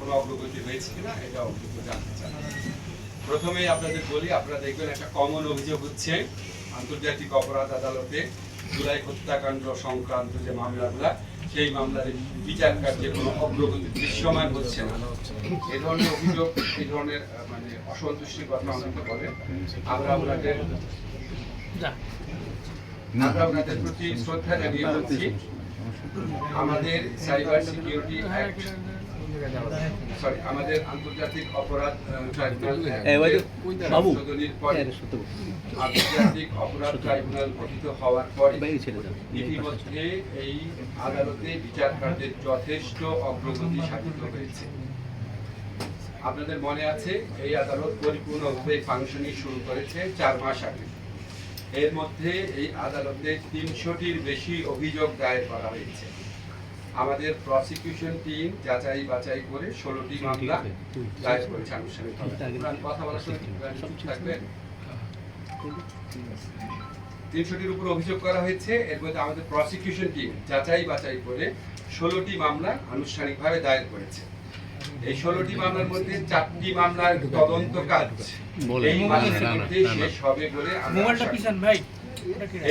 কোনো অগ্রগতি হয়েছে কিনা প্রথমেই আপনাদের বলি, আপনারা দেখবেন একটা কমন অভিযোগ হচ্ছে, আন্তর্জাতিক অপরাধ আদালতে জুলাই হত্যাকাণ্ড সংক্রান্ত যে মামলাগুলা সেই মামলার বিচার কার্যে কোনো অগ্রগতি দৃশ্যমান হচ্ছে না। এ ধরনের অভিযোগ এই ধরনের মানে অসন্তুষ্টির কথা অনেকে বলে। আমরা আপনাদের আমরা আপনাদের প্রতি শ্রদ্ধা জানিয়ে বলছি আমাদের সাইবার সিকিউরিটি অ্যাক্ট আমাদের আন্তর্জাতিক অপরাধ ট্রাইব্যুনাল হ্যাঁ, সত্য বলছি। আন্তর্জাতিক অপরাধ ট্রাইব্যুনাল গঠিত হওয়ার পরে বাইরে ছেড়ে দাও। ইতিমধ্যে এই আদালতে বিচার কার্যের যথেষ্ট অগ্রগতি সাধিত হয়েছে আপনাদের মনে আছে এই আদালত পরিপূর্ণভাবে ফাংশনিং শুরু করেছে চার মাস আগে এর মধ্যে এই আদালতে তিনশোটির বেশি অভিযোগ দায়ের করা হয়েছে আমাদের প্রসিকিউশন টিম যাচাই বাছাই করে ষোলোটি মামলা দায়ের করেছে আনুষ্ঠানিকভাবে আপনারা কথা বলার সময় থাকবেন? তিনশোটির উপর অভিযোগ করা হয়েছে। এর মধ্যে আমাদের প্রসিকিউশন টিম যাচাই বাছাই করে ষোলোটি মামলা আনুষ্ঠানিকভাবে দায়ের করেছে। এই ষোলোটি মামলার মধ্যে চারটি মামলার তদন্ত কাজ বলে। এই মাসের মধ্যে। শেষ হবে বলে আমরা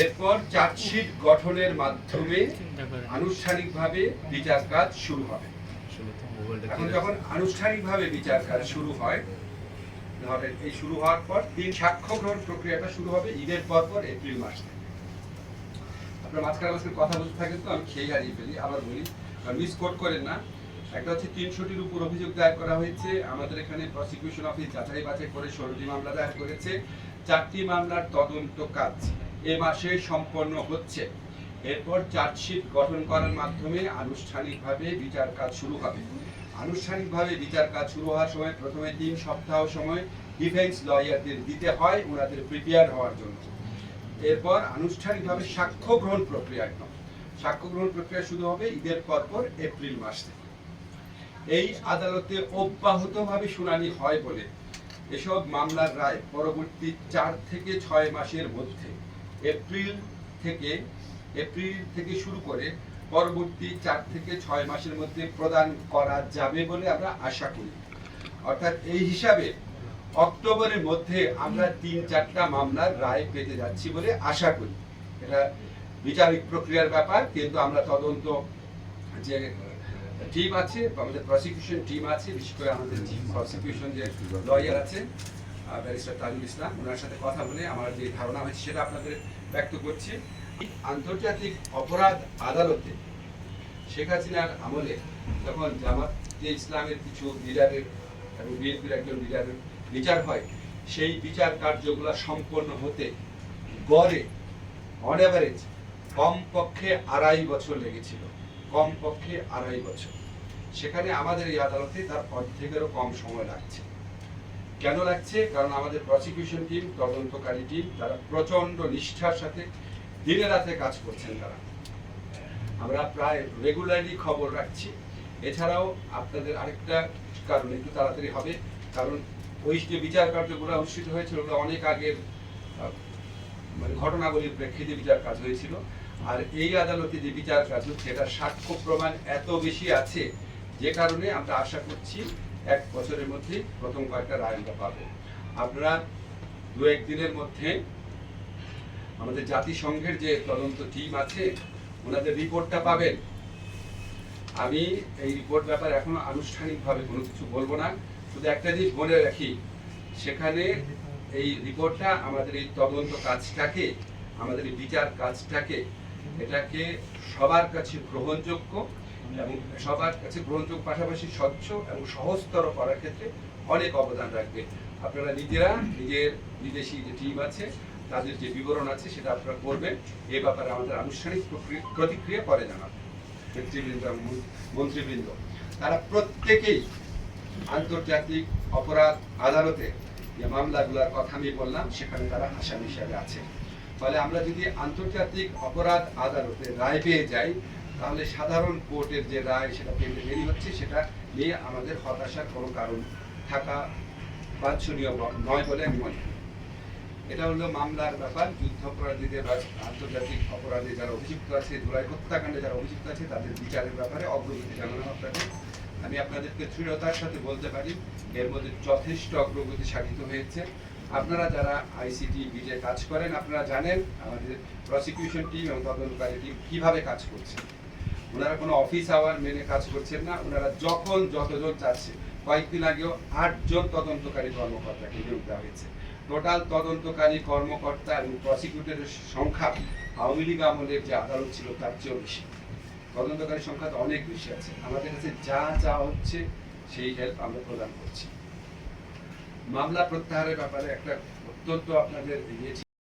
এরপর চার্জশিট গঠনের মাধ্যমে আনুষ্ঠানিকভাবে বিচার কাজ শুরু হবে। এখন যখন আনুষ্ঠানিকভাবে বিচার কাজ শুরু হয় ধরেন এই শুরু হওয়ার পর তিন সাক্ষ্য গ্রহণ প্রক্রিয়াটা শুরু হবে ঈদের পর পর এপ্রিল মাস থেকে। আপনার মাঝখানে মাঝখানে কথা বলতে থাকেন তো, আমি খেয়ে হারিয়ে ফেলি, আবার বলি। মিস কোট করেন না। একটা হচ্ছে তিনশোটির উপর অভিযোগ দায়ের করা হয়েছে। আমাদের এখানে প্রসিকিউশন অফিস যাচাই বাছাই করে ষোলোটি মামলা দায়ের করেছে। চারটি মামলার তদন্ত কাজ এ মাসে সম্পন্ন হচ্ছে। এরপর চার্জশিট গঠন করার মাধ্যমে আনুষ্ঠানিকভাবে বিচার কাজ শুরু হবে। আনুষ্ঠানিকভাবে বিচার কাজ শুরু হওয়ার সময় প্রথমে তিন সপ্তাহ সময় ডিফেন্স লয়ারদের দিতে হয়, ওনাদের প্রিপেয়ার হওয়ার জন্য। এরপর আনুষ্ঠানিকভাবে সাক্ষ্য গ্রহণ প্রক্রিয়া একদম। সাক্ষ্য গ্রহণ প্রক্রিয়া শুরু হবে ঈদের পরপর এপ্রিল মাস থেকে। এই আদালতে অব্যাহতভাবে শুনানি হয় বলে এসব মামলার রায় পরবর্তী চার থেকে ছয় মাসের মধ্যে এপ্রিল থেকে এপ্রিল থেকে শুরু করে পরবর্তী চার থেকে ছয় মাসের মধ্যে প্রদান করা যাবে বলে আমরা আশা করি। অর্থাৎ এই হিসাবে অক্টোবরের মধ্যে আমরা তিন চারটা মামলার রায় পেতে যাচ্ছি বলে আশা করি। এটা বিচারিক প্রক্রিয়ার ব্যাপার, কিন্তু আমরা তদন্ত যে টিম আছে আমাদের প্রসিকিউশন টিম আছে, বিশেষ করে আমাদের প্রসিকিউশন যে লয়ার আছে ব্যারিস্টার তাজুল ইসলাম ওনার সাথে কথা বলে আমার যে ধারণা হয়েছে সেটা আপনাদের ব্যক্ত করছি। আন্তর্জাতিক অপরাধ আদালতে শেখ হাসিনার আমলে যখন জামাত ইসলামের কিছু লিডারের এবং বিএনপির একজন লিডারের বিচার হয়, সেই বিচার কার্যগুলো সম্পন্ন হতে গড়ে অন অ্যাভারেজ কমপক্ষে আড়াই বছর লেগেছিল। কমপক্ষে আড়াই বছর। সেখানে আমাদের এই আদালতে তার অর্ধেকেরও কম সময় লাগছে। কেন লাগছে? কারণ আমাদের প্রসিকিউশন টিম তদন্তকারী টিম তারা প্রচণ্ড নিষ্ঠার সাথে দিনে রাতে কাজ করছেন তারা। আমরা প্রায় রেগুলারলি খবর রাখছি। এছাড়াও আপনাদের আরেকটা কারণ একটু তাড়াতাড়ি হবে। কারণ ওই যে বিচার কার্যগুলো অনুষ্ঠিত হয়েছিল, ওগুলো অনেক আগের মানে ঘটনাবলীর প্রেক্ষিতে বিচার কাজ হয়েছিল। আর এই আদালতে যে বিচার কাজ হচ্ছে, এটার সাক্ষ্য প্রমাণ এত বেশি আছে, যে কারণে আমরা আশা করছি এক বছরের মধ্যে প্রথম কয়েকটা রায় আমরা পাবো। আপনারা দু একদিনের মধ্যে আমাদের জাতিসংঘের যে তদন্ত টিম আছে, ওনাদের রিপোর্টটা পাবেন। আমি এই রিপোর্ট ব্যাপারে এখনও আনুষ্ঠানিকভাবে কোনো কিছু বলব না। শুধু একটা জিনিস মনে রাখি, সেখানে এই রিপোর্টটা আমাদের এই তদন্ত কাজটাকে, আমাদের এই বিচার কাজটাকে, এটাকে সবার কাছে গ্রহণযোগ্য এবং সবার কাছে গ্রহণযোগ্য পাশাপাশি স্বচ্ছ এবং সহজতর করার ক্ষেত্রে অনেক অবদান রাখবে। আপনারা নিজেরা, নিজের বিদেশি যে টিম আছে, তাদের যে বিবরণ আছে, সেটা আপনারা করবেন। এ ব্যাপারে আমাদের আনুষ্ঠানিক প্রতিক্রিয়া পরে জানাবেন নেতৃবৃন্দ মন্ত্রীবৃন্দ, তারা প্রত্যেকেই আন্তর্জাতিক অপরাধ আদালতে যে মামলাগুলোর কথা আমি বললাম, সেখানে তারা আসামি হিসাবে আছে। ফলে আমরা যদি আন্তর্জাতিক অপরাধ আদালতে রায় পেয়ে যাই তাহলে সাধারণ কোর্টের যে রায় সেটা পেতে দেরি হচ্ছে, সেটা নিয়ে আমাদের হতাশার কোনো কারণ থাকা বাঞ্ছনীয় নয় বলে আমি মনে এটা হলো মামলার ব্যাপার যুদ্ধাপরাধীদের বা আন্তর্জাতিক অপরাধে যারা অভিযুক্ত আছে, ধুলাই হত্যাকাণ্ডে যারা অভিযুক্ত আছে, তাদের বিচারের ব্যাপারে অগ্রগতি জানানো আপনাকে আমি আপনাদেরকে দৃঢ়তার সাথে বলতে পারি, এর মধ্যে যথেষ্ট অগ্রগতি সাধিত হয়েছে। আপনারা যারা আইসিটি বিজে কাজ করেন, আপনারা জানেন আমাদের প্রসিকিউশন টিম এবং তদন্তকারী টিম কীভাবে কাজ করছে। ওনারা কোনো অফিস আওয়ার মেনে কাজ করছেন না। ওনারা যখন যতজন চাচ্ছে, কয়েকদিন আগেও আটজন তদন্তকারী কর্মকর্তাকে নিয়োগ দেওয়া হয়েছে। টোটাল তদন্তকারী কর্মকর্তা এবং প্রসিকিউটরের সংখ্যা আওয়ামী লীগ আমলের যে আদালত ছিল, তার চেয়েও বেশি। তদন্তকারী সংখ্যা তো অনেক বেশি আছে। আমাদের কাছে যা যা হচ্ছে, সেই হেল্প আমরা প্রদান করছি। মামলা প্রত্যাহারের ব্যাপারে একটা অত্যন্ত আপনাদের ছিল।